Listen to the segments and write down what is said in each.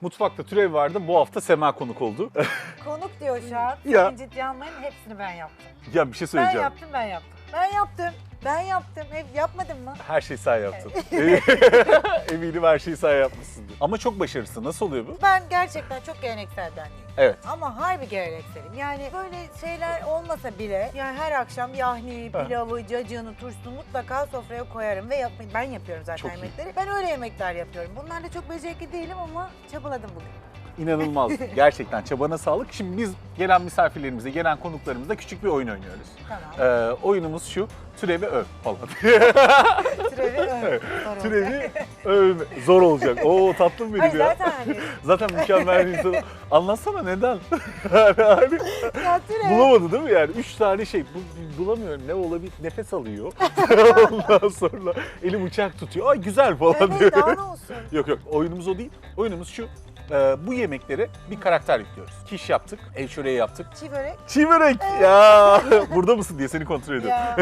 Mutfakta türev vardı. Bu hafta Sema konuk oldu. Konuk diyor şu an. Ya. Sakın ciddiye almayın. Hepsini ben yaptım. ya bir şey Ben söyleyeceğim. yaptım, ben yaptım. Ben yaptım. Ben yaptım. Hep yapmadın mı? Her şeyi sen yaptın. Eminim her şeyi sen yapmışsındır. Ama çok başarısın. Nasıl oluyor bu? Ben gerçekten çok gelenekseldenliyim. Evet. Ama harbi gelenekselim. Yani böyle şeyler olmasa bile yani her akşam yahni, Ha. pilavı, cacığını, turşusunu mutlaka sofraya koyarım ve yap- ben yapıyorum zaten Çok iyi. yemekleri. Ben öyle yemekler yapıyorum. Bunlarla çok becerikli değilim ama çabaladım bugün. İnanılmaz. Gerçekten çabana sağlık. Şimdi biz gelen misafirlerimize, gelen konuklarımıza küçük bir oyun oynuyoruz. Tamam. Ee, oyunumuz şu. Türevi öv falan. Türevi ön. Sorun. Türevi övme. Zor olacak. Oo tatlım benim Ay ya. zaten hani Zaten mükemmel bir insan. Anlatsana neden? yani, hani ya bulamadı değil mi yani? Üç tane şey. Bu, bulamıyorum. Ne olabilir? Nefes alıyor. Ondan sonra elim uçak tutuyor. Ay güzel falan Evet diyor. daha ne olsun. Yok yok oyunumuz o değil. Oyunumuz şu. Ee, bu yemeklere bir karakter yüklüyoruz. Kiş yaptık, ev çöreği yaptık. Çiğ börek. Çiğ börek ya. Burada mısın diye seni kontrol ediyorum. Ya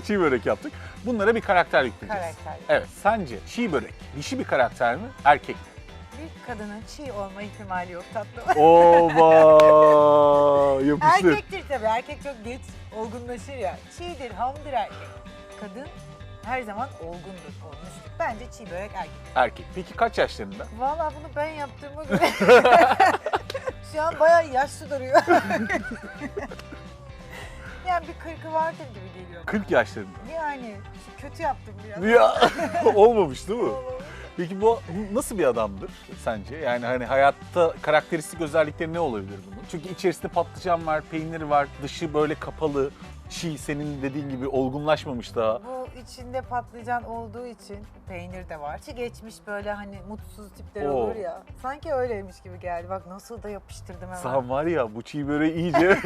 çiğ börek yaptık. Bunlara bir karakter yükleyeceğiz. karakter. Evet. Sence çiğ börek dişi bir karakter mi, erkek mi? Bir kadının çiğ olma ihtimali yok tatlım. Oba! Yapıştır. Erkektir tabii. Erkek çok geç olgunlaşır ya. Çiğdir, hamdır erkek. Kadın her zaman olgundur, olmuştur. Bence çiğ börek erkek. Erkek. Peki kaç yaşlarında? Vallahi bunu ben yaptığıma göre şu an bayağı yaşlı duruyor. yani bir kırkı vardır gibi geliyor. 40 yaşlarında. Yani kötü yaptım biraz. Ya olmamış değil mi? Peki bu nasıl bir adamdır sence? Yani hani hayatta karakteristik özellikleri ne olabilir bunun? Çünkü içerisinde patlıcan var, peyniri var, dışı böyle kapalı, çiğ senin dediğin gibi olgunlaşmamış daha. Bu içinde patlıcan olduğu için peynir de var. İçi geçmiş böyle hani mutsuz tipler Oo. olur ya. Sanki öyleymiş gibi geldi. Bak nasıl da yapıştırdım hemen. Sen var ya bu çiğ böreği iyice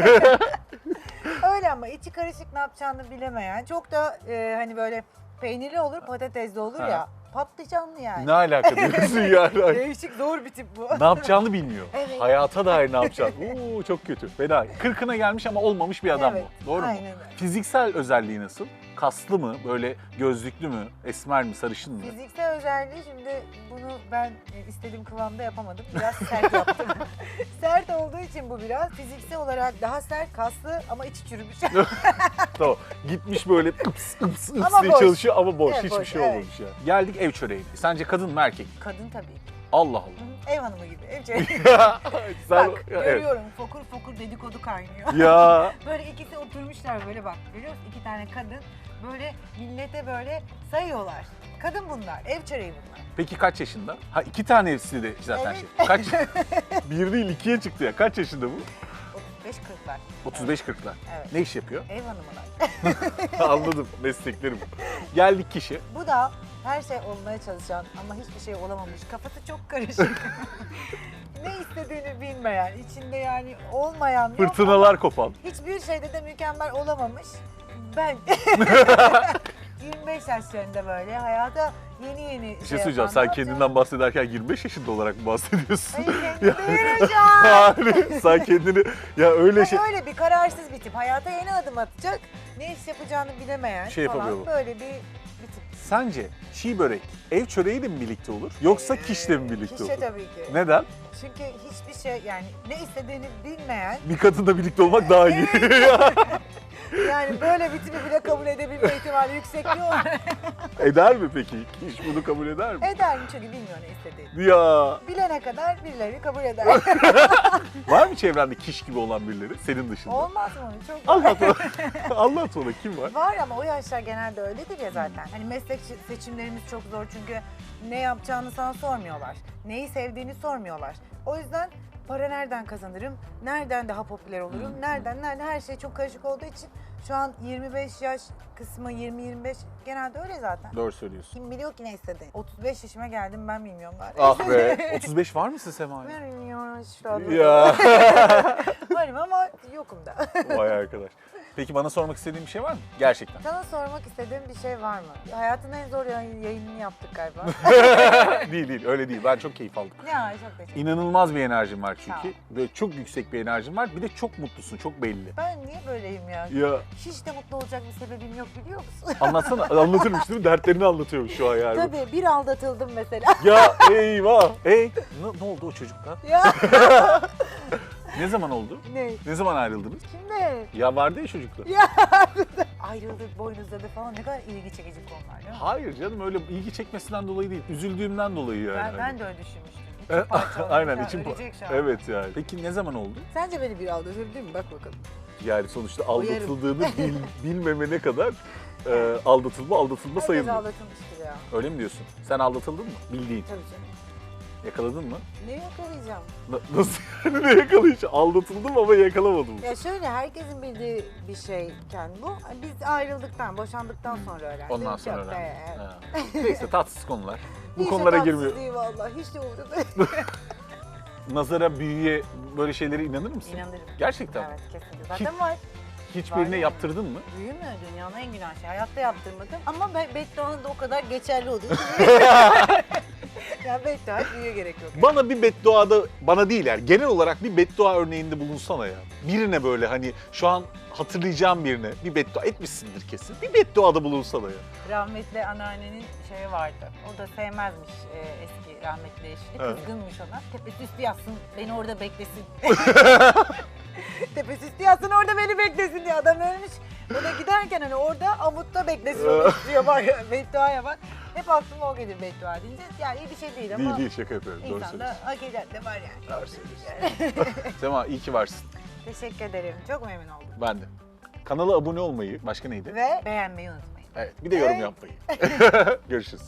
Öyle ama içi karışık ne yapacağını bilemeyen. Çok da e, hani böyle peynirli olur, patatesli olur Ha. ya. Patlıcanlı yani. ne alaka diyorsun yani? Değişik zor bir tip bu. ne yapacağını bilmiyor. Evet. Hayata dair ne yapacağını. Oo çok kötü. Fena. Kırkına gelmiş ama olmamış bir adam Evet, bu. Doğru mu? aynen öyle. Fiziksel özelliği nasıl? Kaslı mı? Böyle gözlüklü mü? Esmer mi? Sarışın mı? Fiziksel özelliği şimdi bunu ben e, istediğim kıvamda yapamadım. Biraz sert yaptım. sert olduğu için bu biraz. Fiziksel olarak daha sert, kaslı ama içi çürümüş. Tamam. Gitmiş böyle ıps ıps ıps Ama diye boş. çalışıyor ama boş. Evet, Hiçbir boş, şey evet. olmamış yani. Geldik ev çöreğine. Sence kadın mı erkek mi? Kadın tabii ki. Allah Hı, Allah. Ev hanımı gibi. Ev çeyrek. Sen, bak evet. görüyorum fokur fokur dedikodu kaynıyor. Ya Böyle ikisi oturmuşlar böyle bak görüyor musun? İki tane kadın böyle millete böyle sayıyorlar. Kadın bunlar, ev çöreği bunlar. peki kaç yaşında? Ha iki tanesi de zaten Evet. şey. Kaç? bir değil ikiye çıktı ya. Kaç yaşında bu? 35-40'lar. 35-40'lar. Evet. Ne iş yapıyor? Ev hanımılar. Anladım mesleklerim. Geldik kişi. Bu da her şey olmaya çalışan ama hiçbir şey olamamış. Kafası çok karışık. ne istediğini bilmeyen, içinde yani olmayan yok Fırtınalar kopan. ama hiçbir şeyde de mükemmel olamamış. Ben 25 yaşlarında böyle hayata yeni yeni Bir şey söyleyeceğim. Sen kendinden bahsederken 25 yaşında olarak mı bahsediyorsun? Hayır kendim değilim şu an. Yani sen kendini ya öyle şey... Ama öyle bir kararsız bir tip. Hayata yeni adım atacak. Ne iş yapacağını bilemeyen Şey falan. yapamıyor bu. Böyle bir. Sence çiğ börek ev çöreğiyle mi birlikte olur yoksa kişle mi birlikte Kişi olur? tabii ki. Neden? Çünkü hiçbir şey yani ne istediğini bilmeyen Bir kadınla birlikte olmak daha iyi. yani böyle bir tipi bile kabul edebilme ihtimali yüksek diyor. eder mi peki? Kiş bunu kabul eder mi? Eder mi çünkü bilmiyor ne istediğini. Ya Bilene kadar birileri kabul eder. var mı çevrende kiş gibi olan birileri senin dışında? Olmaz mı? Çok Anlat ona. Anlat ona kim var? Var ama o yaşlar genelde öyledir ya zaten. Hani meslek seçimlerimiz çok zor çünkü ne yapacağını sana sormuyorlar. Neyi sevdiğini sormuyorlar. O yüzden para nereden kazanırım, nereden daha popüler olurum, Hmm. nereden nereden her şey çok karışık olduğu için şu an 25 yaş kısmı 20-25 genelde öyle zaten. Doğru söylüyorsun. Kim biliyor ki ne istediğini? 35 yaşıma geldim ben bilmiyorum galiba. Ah be. 35 var mısın Sema? Ben bilmiyorum şu anda. ya. Varım ama yokum da. Vay arkadaş. Peki bana sormak istediğin bir şey var mı? Gerçekten. Sana sormak istediğim bir şey var mı? Hayatın en zor yayın- yayınını yaptık galiba. değil değil öyle değil. Ben çok keyif aldım. ya çok teşekkür İnanılmaz bir enerjin var çünkü. Böyle çok yüksek bir enerjin var. Bir de çok mutlusun, çok belli. Ben niye böyleyim ya? Ya Hiç de mutlu olacak bir sebebim yok biliyor musun? anlatsana, anlatırmış değil mi? Dertlerini anlatıyormuş şu an yani. Tabii bir aldatıldım mesela. Ya eyvah. Ey ne, ne oldu o çocukla? ya Ne zaman oldu? ne? Ne zaman ayrıldınız? Kimle? Ya vardı ya çocukla. Ya ayrıldık, boynuzladı falan ne kadar ilgi çekici konular değil mi? Hayır canım öyle ilgi çekmesinden dolayı değil. Üzüldüğümden dolayı yani. Ben, ben de öyle düşünmüştüm. Aynen Ya, içim ölecek şu an. Evet yani. Peki ne zaman oldu? Sence beni bir aldatabilir mi? Bak bakalım. Yani sonuçta Uyarım. aldatıldığını bil, bilmemene kadar e, aldatılma aldatılma Herkes sayılmıyor. aldatılmıştır ya. Öyle mi diyorsun? Sen aldatıldın mı? Bildiğin. Tabii canım. Yakaladın mı? Ne yakalayacağım? Na- nasıl yani ne yakalayacağım? Aldatıldım ama yakalamadım. Ya şöyle herkesin bildiği bir şeyken bu. Biz ayrıldıktan, boşandıktan sonra öğrendik. Ondan sonra da- öğrendim. Ha. Neyse tatsız konular. Bu Hiç de konulara tatsız girmiyor. değil vallahi. Hiç de değil. Nazara, büyüye böyle şeylere inanır mısın? İnanırım. Gerçekten. Evet kesinlikle. Zaten var. Hiçbirine Var yaptırdın mı? Büyü mü? Dünyanın en günah şey. Hayatta yaptırmadım. Ama ben bedduanın da o kadar geçerli olduğunu Yani beddua büyüye gerek yok. yani. Bana bir bedduada, bana değil yani genel olarak bir beddua örneğinde bulunsana ya. Birine böyle hani şu an hatırlayacağım birine bir beddua etmişsindir kesin. Bir bedduada bulunsana ya. Rahmetli anneannenin şeyi vardı. O da sevmezmiş e, eski rahmetli eşini. Evet. Kızgınmış ona. Tepesi üstü yatsın, beni orada beklesin. Tepesi üstü yatsın, orada beni beklesin diye. Adam ölmüş. O da giderken hani orada amutta beklesin onu istiyor bak. Beddua yapar. Hep aklıma o gelir beddua deyince. Yani iyi bir şey değil ama Değil değil şaka yapıyorum. Doğru insanda söylüyorsun. hak eden de var yani. Doğru söylüyorsun. Sema iyi ki varsın. Teşekkür ederim. Çok memnun oldum. Ben de. Kanala abone olmayı, başka neydi? Ve beğenmeyi unutmayın. Evet, bir de yorum Evet. yapmayı. Görüşürüz.